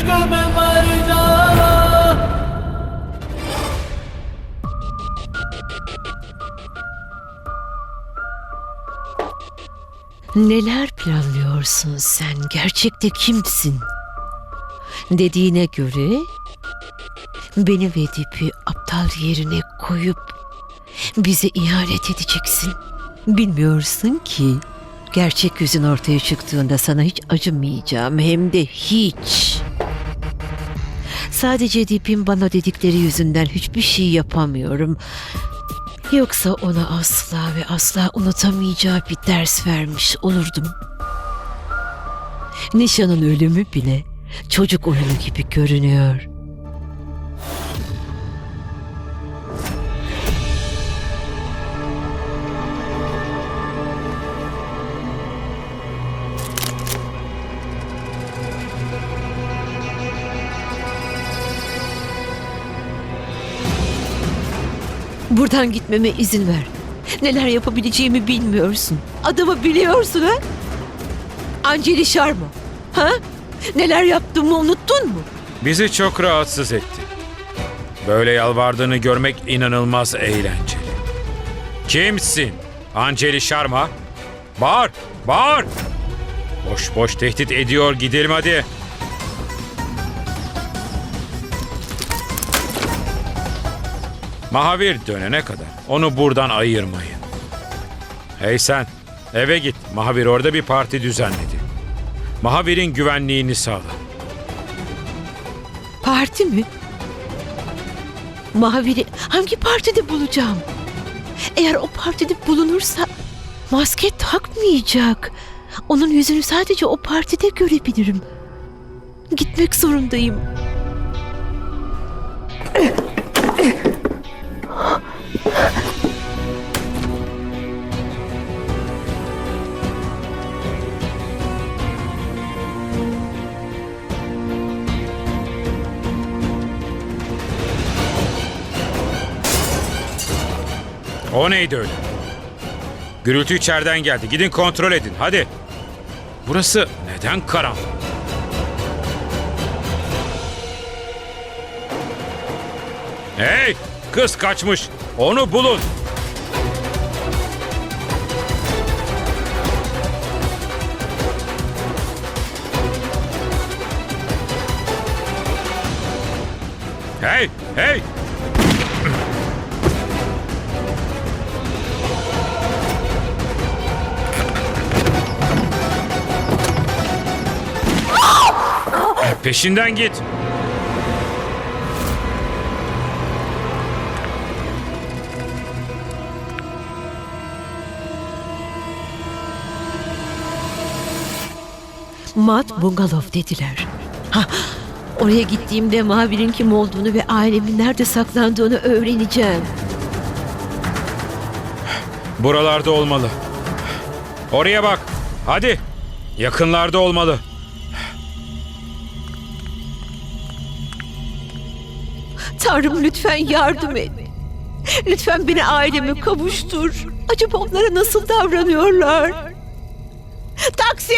इश्क में मर जावा Neler planlıyorsun sen? Gerçekte kimsin? Dediğine göre beni ve Dip'i aptal yerine koyup bize ihanet edeceksin. Bilmiyorsun ki gerçek yüzün ortaya çıktığında sana hiç acımayacağım hem de hiç. Sadece Dip'in bana dedikleri yüzünden hiçbir şey yapamıyorum. Yoksa ona asla ve asla unutamayacağı bir ders vermiş olurdum. Nişan'ın ölümü bile çocuk oyunu gibi görünüyor. Buradan gitmeme izin ver. Neler yapabileceğimi bilmiyorsun. Adamı biliyorsun ha? Anceli Sharma. Ha? Neler yaptığımı unuttun mu? Bizi çok rahatsız etti. Böyle yalvardığını görmek inanılmaz eğlenceli. Kimsin? Anceli Sharma? Bağır, bağır! Boş boş tehdit ediyor gidelim hadi. Mahavir dönene kadar onu buradan ayırmayın. Hey sen, eve git. Mahavir orada bir parti düzenledi. Mahavir'in güvenliğini sağla. Parti mi? Mavir'i hangi partide bulacağım? Eğer o partide bulunursa maske takmayacak. Onun yüzünü sadece o partide görebilirim. Gitmek zorundayım. O neydi öyle? Gürültü içeriden geldi. Gidin kontrol edin. Hadi. Burası neden karanlık? Hey! Kız kaçmış. Onu bulun. Hey! Hey! Peşinden git. Mat Bungalov dediler. Ha, oraya gittiğimde Mavir'in kim olduğunu ve ailemin nerede saklandığını öğreneceğim. Buralarda olmalı. Oraya bak. Hadi. Yakınlarda olmalı. Tanrım lütfen yardım et. Lütfen beni aileme kavuştur. Acaba onlara nasıl davranıyorlar? Taksi!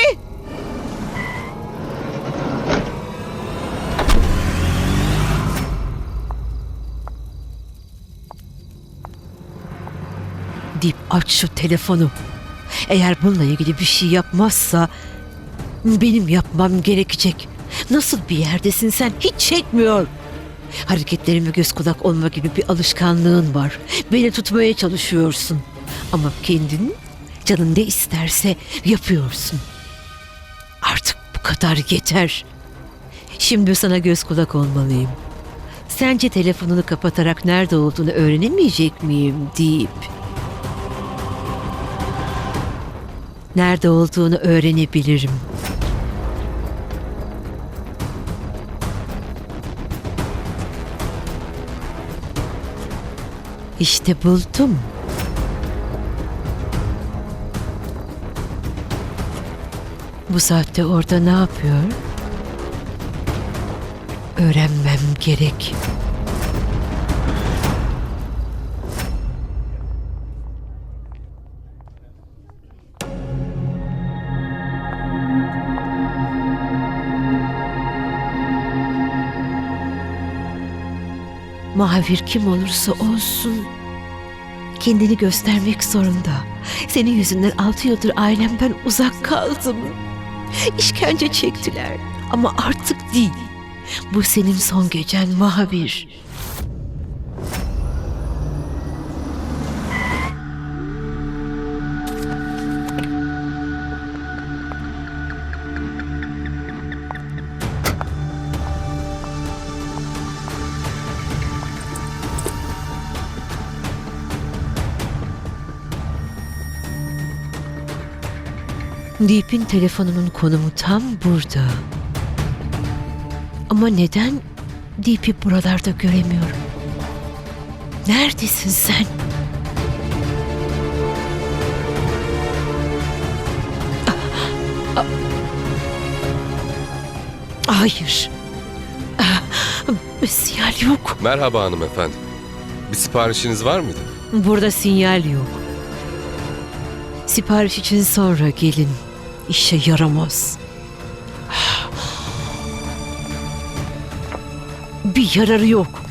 Dip aç şu telefonu. Eğer bununla ilgili bir şey yapmazsa benim yapmam gerekecek. Nasıl bir yerdesin sen? Hiç çekmiyor. Hareketlerime göz kulak olma gibi bir alışkanlığın var. Beni tutmaya çalışıyorsun. Ama kendin canın ne isterse yapıyorsun. Artık bu kadar yeter. Şimdi sana göz kulak olmalıyım. Sence telefonunu kapatarak nerede olduğunu öğrenemeyecek miyim deyip... Nerede olduğunu öğrenebilirim. İşte buldum. Bu saatte orada ne yapıyor? Öğrenmem gerek. Mahavir kim olursa olsun kendini göstermek zorunda. Senin yüzünden altı yıldır ailemden uzak kaldım. İşkence çektiler ama artık değil. Bu senin son gecen Mahavir. Deep'in telefonunun konumu tam burada. Ama neden Deep'i buralarda göremiyorum? Neredesin sen? Ah, ah. Hayır. Ah, Sinyal yok. Merhaba hanımefendi. Bir siparişiniz var mıydı? Burada sinyal yok. Sipariş için sonra gelin. İşe yaramaz. Bir yararı yok.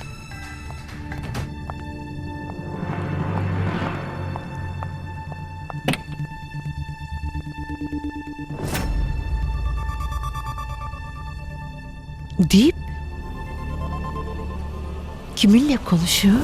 Deyip kiminle konuşuyor?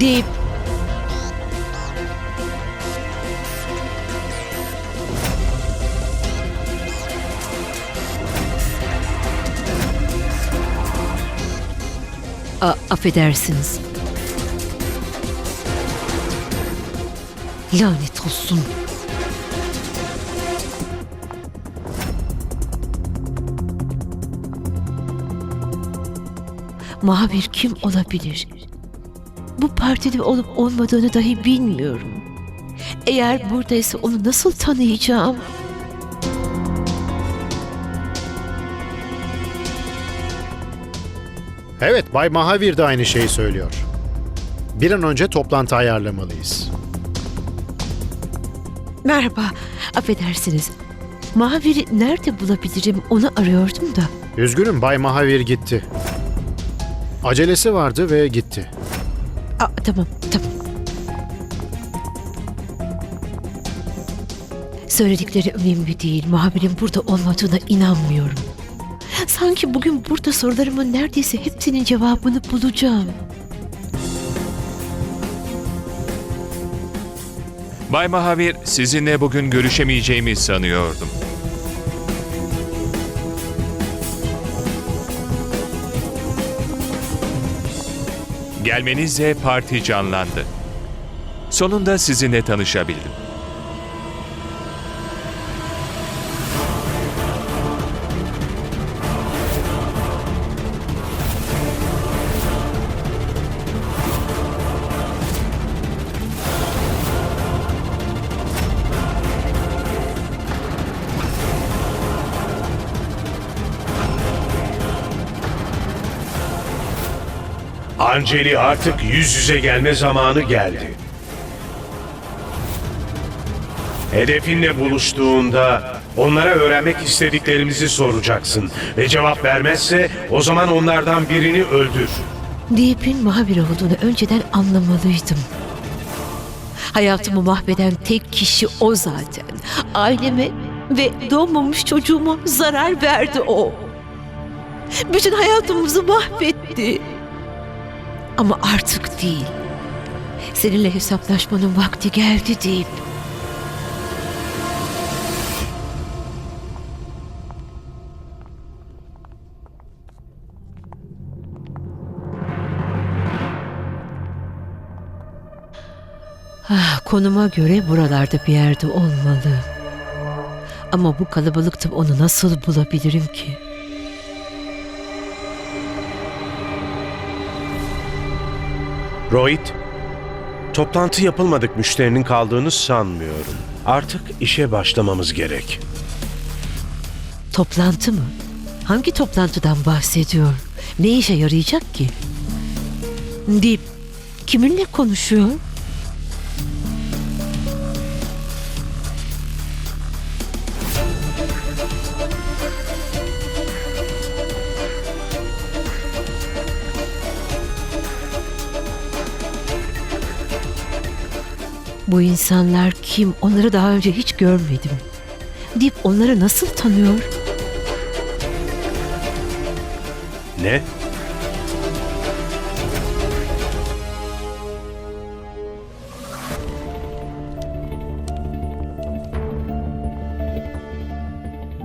Deyip A- affedersiniz. Lanet olsun. Mahavir kim olabilir? Bu partide olup olmadığını dahi bilmiyorum. Eğer buradaysa onu nasıl tanıyacağım? Evet, Bay Mahavir de aynı şeyi söylüyor. Bir an önce toplantı ayarlamalıyız. Merhaba, affedersiniz. Mahavir'i nerede bulabilirim onu arıyordum da. Üzgünüm Bay Mahavir gitti. Acelesi vardı ve gitti. Aa, tamam, tamam. Söyledikleri önemli değil. Mahavir'in burada olmadığına inanmıyorum. Sanki bugün burada sorularımın neredeyse hepsinin cevabını bulacağım. Bay Mahavir, sizinle bugün görüşemeyeceğimi sanıyordum. Gelmenizle parti canlandı. Sonunda sizinle tanışabildim. Anceli artık yüz yüze gelme zamanı geldi. Hedefinle buluştuğunda onlara öğrenmek istediklerimizi soracaksın ve cevap vermezse o zaman onlardan birini öldür. Deep'in Mahavir olduğunu önceden anlamalıydım. Hayatımı mahveden tek kişi o zaten. Aileme ve doğmamış çocuğuma zarar verdi o. Bütün hayatımızı mahvetti. Ama artık değil. Seninle hesaplaşmanın vakti geldi deyip. Ah, konuma göre buralarda bir yerde olmalı. Ama bu kalabalıkta onu nasıl bulabilirim ki? Rohit, toplantı yapılmadık müşterinin kaldığını sanmıyorum. Artık işe başlamamız gerek. Toplantı mı? Hangi toplantıdan bahsediyor? Ne işe yarayacak ki? Dip, kiminle konuşuyor? Bu insanlar kim? Onları daha önce hiç görmedim. Dip onları nasıl tanıyor? Ne?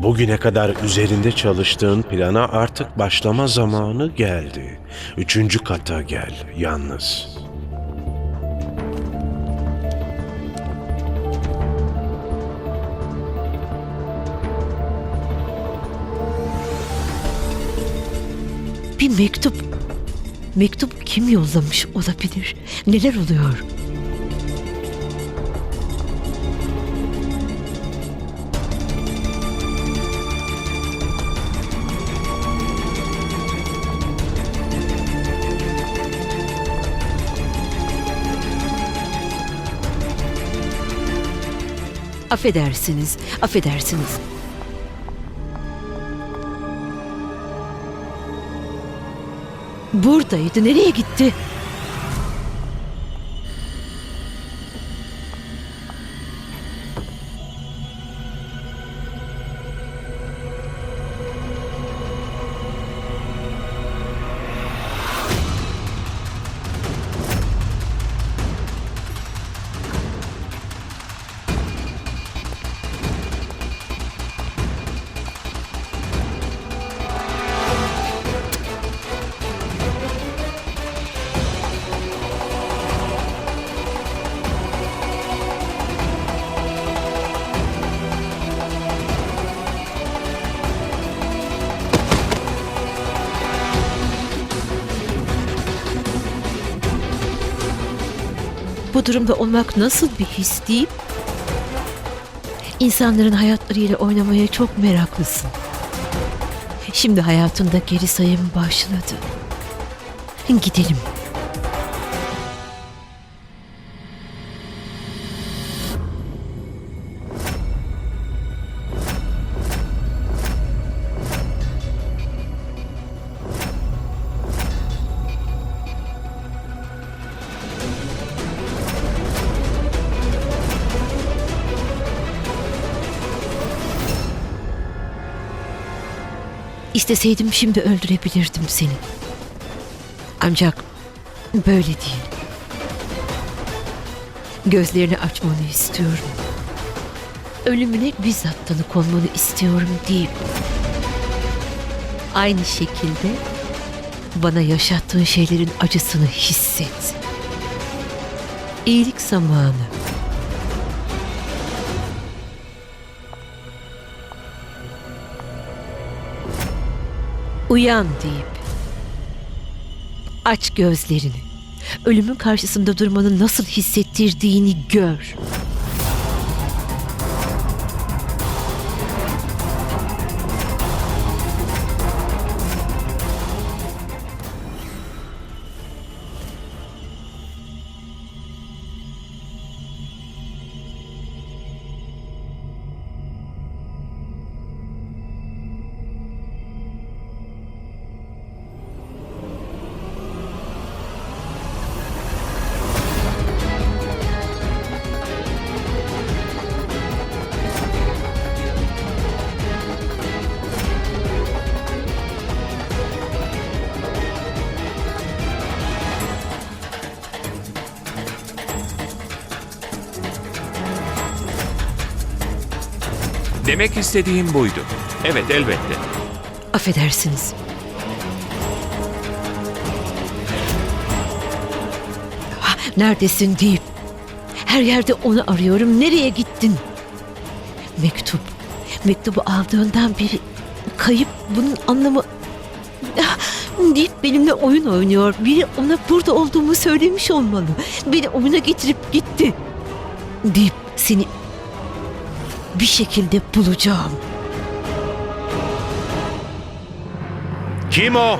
Bugüne kadar üzerinde çalıştığın plana artık başlama zamanı geldi. Üçüncü kata gel, yalnız. Bir mektup. Mektup kim yollamış olabilir? Neler oluyor? Affedersiniz, affedersiniz. Buradaydı. Nereye gitti? Bu durumda olmak nasıl bir his değil? İnsanların hayatlarıyla oynamaya çok meraklısın. Şimdi hayatında geri sayım başladı. Gidelim. İsteseydim şimdi öldürebilirdim seni. Ancak böyle değil. Gözlerini açmanı istiyorum. Ölümüne bizzat tanık olmanı istiyorum değil. Aynı şekilde bana yaşattığın şeylerin acısını hisset. İyilik zamanı. Uyan deyip. Aç gözlerini. Ölümün karşısında durmanın nasıl hissettirdiğini gör. Demek istediğim buydu. Evet elbette. Affedersiniz. Ah, Neredesin deyip. Her yerde onu arıyorum. Nereye gittin? Mektup. Mektubu aldığından beri kayıp. Bunun anlamı... Ah, Deyip benimle oyun oynuyor. Biri ona burada olduğumu söylemiş olmalı. Beni oyuna getirip gitti. Deyip seni bir şekilde bulacağım. Kim o?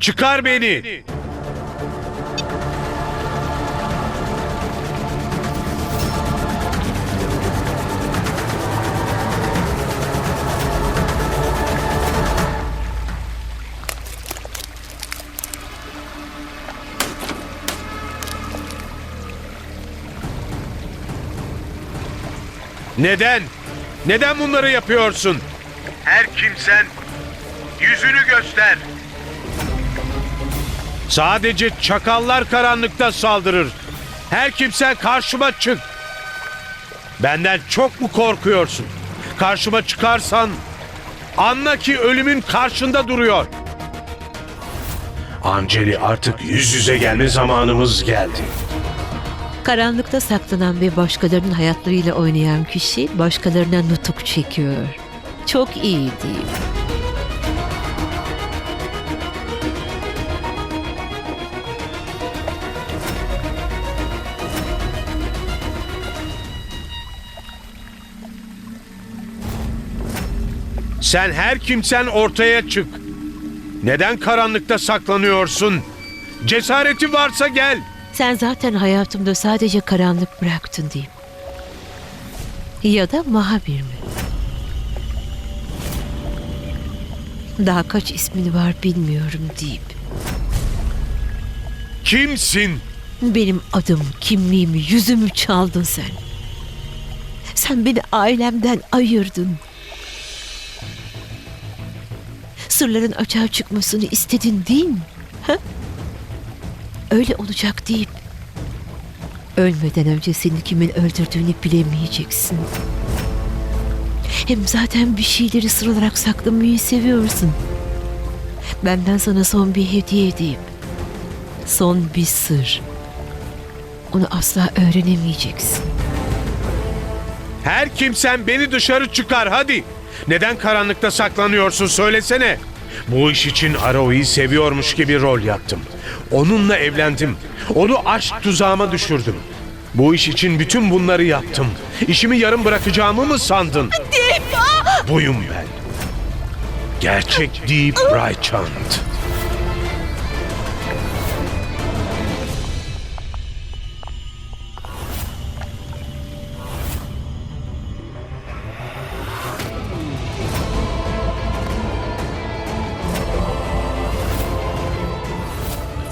Çıkar beni. Neden? Neden bunları yapıyorsun? Her kimsen yüzünü göster. Sadece çakallar karanlıkta saldırır. Her kimsen karşıma çık. Benden çok mu korkuyorsun? Karşıma çıkarsan anla ki ölümün karşında duruyor. Anceli artık yüz yüze gelme zamanımız geldi. Karanlıkta saklanan ve başkalarının hayatlarıyla oynayan kişi başkalarına nutuk çekiyor. Çok iyi değil. Sen her kimsen ortaya çık. Neden karanlıkta saklanıyorsun? Cesareti varsa gel. Sen zaten hayatımda sadece karanlık bıraktın diyeyim. Ya da Mahabir mi? Daha kaç ismini var bilmiyorum deyip. Kimsin? Benim adım, kimliğimi, yüzümü çaldın sen. Sen beni ailemden ayırdın. Sırların açığa çıkmasını istedin değil mi? Ha? Öyle olacak deyip ölmeden önce seni kimin öldürdüğünü bilemeyeceksin. Hem zaten bir şeyleri sır olarak saklamayı seviyorsun. Benden sana son bir hediye edeyim. Son bir sır. Onu asla öğrenemeyeceksin. Her kimsen beni dışarı çıkar hadi. Neden karanlıkta saklanıyorsun söylesene. Bu iş için Aro'yu seviyormuş gibi rol yaptım. Onunla evlendim. Onu aşk tuzağıma düşürdüm. Bu iş için bütün bunları yaptım. İşimi yarım bırakacağımı mı sandın? Buyum ben. Gerçek Deep Raychand.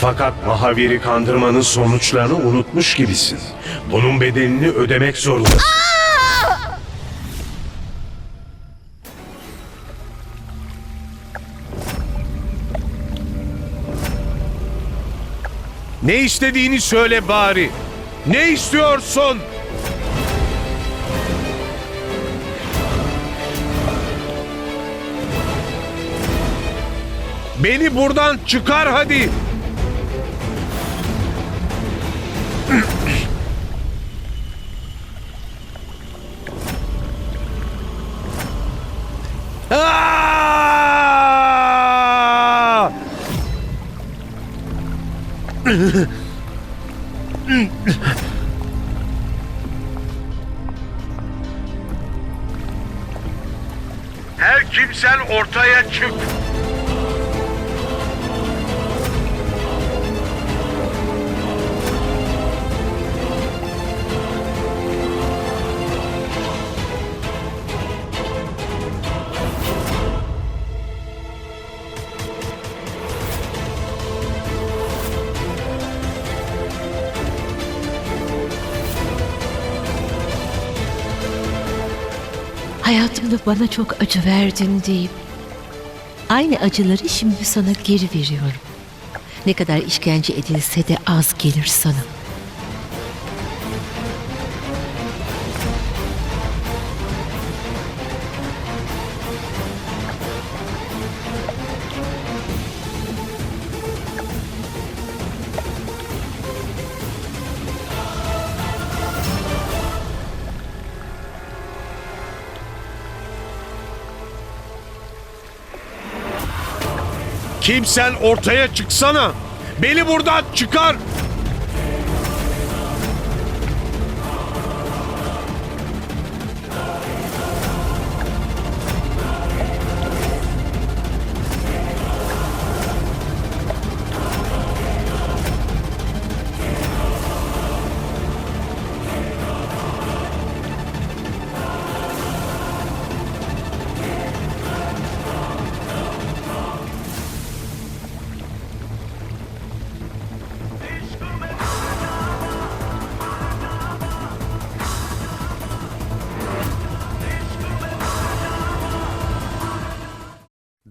Fakat Mahavir'i kandırmanın sonuçlarını unutmuş gibisin. Bunun bedelini ödemek zorundasın. Ne istediğini söyle bari. Ne istiyorsun? Beni buradan çıkar hadi. Her kimsen ortaya çık. Hayatımda bana çok acı verdin deyip aynı acıları şimdi sana geri veriyorum. Ne kadar işkence edilse de az gelir sana. Kimsen ortaya çıksana. Beni buradan çıkar.